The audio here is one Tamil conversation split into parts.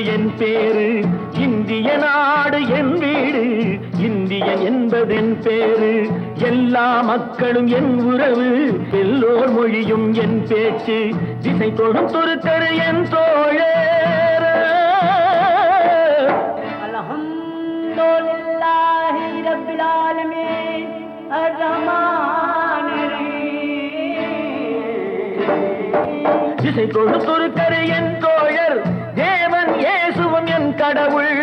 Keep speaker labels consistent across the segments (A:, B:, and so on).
A: என்பது என் பேரு இந்திய நாடு என் வீடு இந்தியன் என்பது என் பேரு. எல்லா மக்களும் என் உறவு எல்லோர் மொழியும் என் பேச்சு. திசை தொடும் துருக்கரு என்
B: அர்ரஹ்மானிர்
A: திசை துருக்கரு என் தோழர். கடவுள்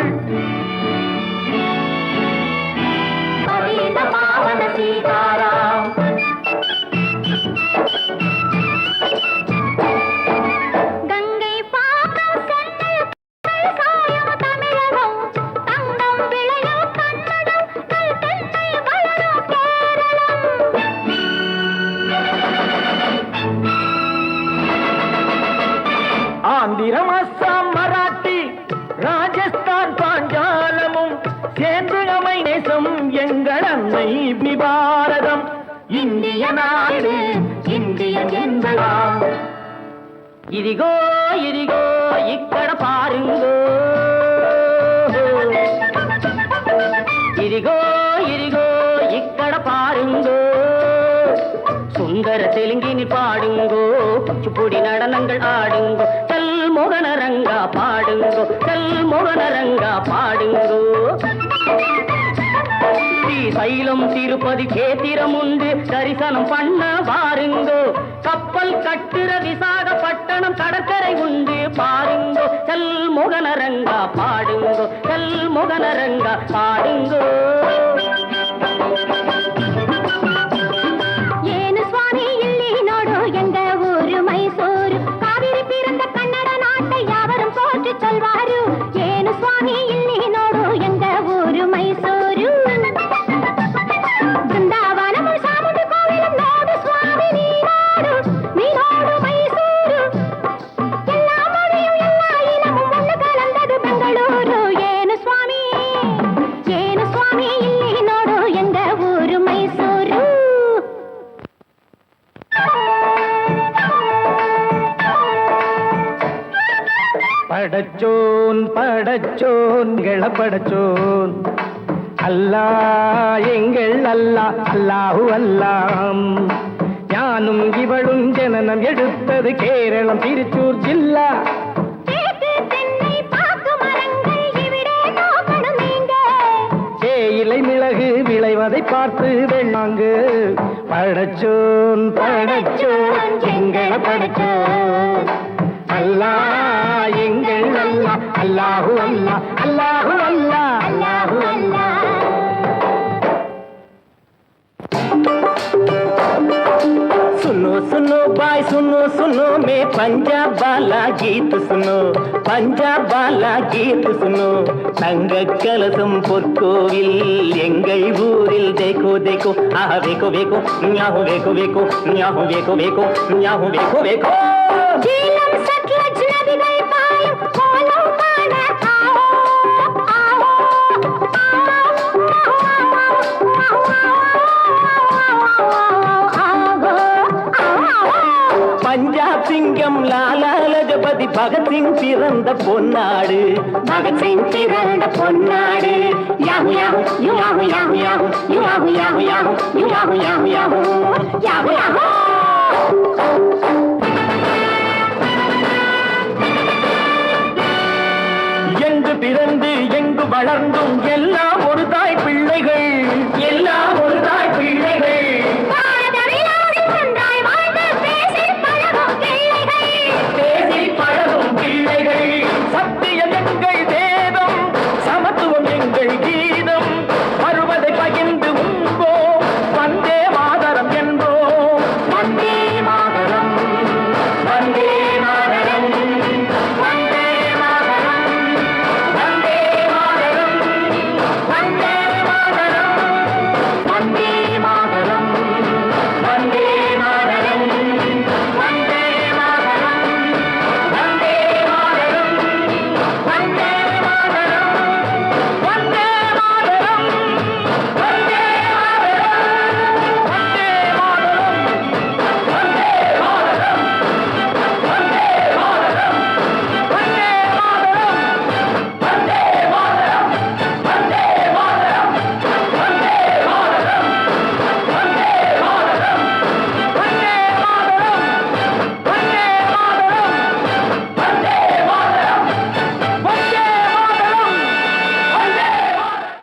A: அன்னை பாரதம் இந்திய நாடு இந்தியன் என்பதாம் இதிகோ இதிகோ இக்கட பாருங்கோ. இதிகோ இதிகோ இக்கட பாருங்கோ. சுந்தர தெலுங்கினி பாடுங்கோ. குச்சிப்பொடி நடனங்கள் ஆடுங்கோ. கல் மோகனரங்கா பாடுங்கோ. கல் மோகனரங்கா பாடுங்கோ. சைலம் திருப்பதி கேத்திரம் உண்டு. தரிசனம் பண்ண வாருங்கோ. கப்பல் கட்டுற விசாகப்பட்டணம் கடற்கரை உண்டு. பாருங்கோ. செல் முகனரங்கா பாடுங்கோ. செல் முகனரங்கா பாடுங்கோ. படச்சோன் படச்சோன் படச்சோன் அல்லா எங்கள் அல்லா அல்லாஹு அல்லாம். ஞானும் இவளும் ஜனனம் எடுத்தது கேரளம் திருச்சூர் ஜில்லா. தேயிலை மிளகு விளைவதை பார்த்து வெண்ணாங்கு. படச்சோன் படச்சோன் எங்கள படச்சோன் அல்லா எங்கள் அல்லா அல்லாஹு அல்லா அல்லாஹு அல்லா அல்லாஹு அல்லா सुनो सुनो बाय सुनो सुनो मैं पंजाब वाला गीत सुनो பஞ்சாப் பாலா கீத் சுனோ தங்க கலசம் பொற்கோவில் எங்கள் ஊரில் தேக்கோ தேக்கோ ஆஹா வேக்கோ வேக்கோ ஞாஹோ வேக்கோ வேக்கோ ஞாஹோ வேக்கோ வேக்கோ ஞாஹோ வேக்கோ வேக்கோ சிங்கம் லாலா லஜபதி பகத்சிங் பிறந்த பொன்னாடு. பகத்சிங் பிறந்த பொன்னாடு. யாஹு யாஹு யுயாஹு யாஹு யாஹு யுயாஹு யாஹு யாஹு யுயாஹு யாஹு யாஹு யாஹு யாஹு. எங்கு பிறந்து எங்கு வளர்ந்தும்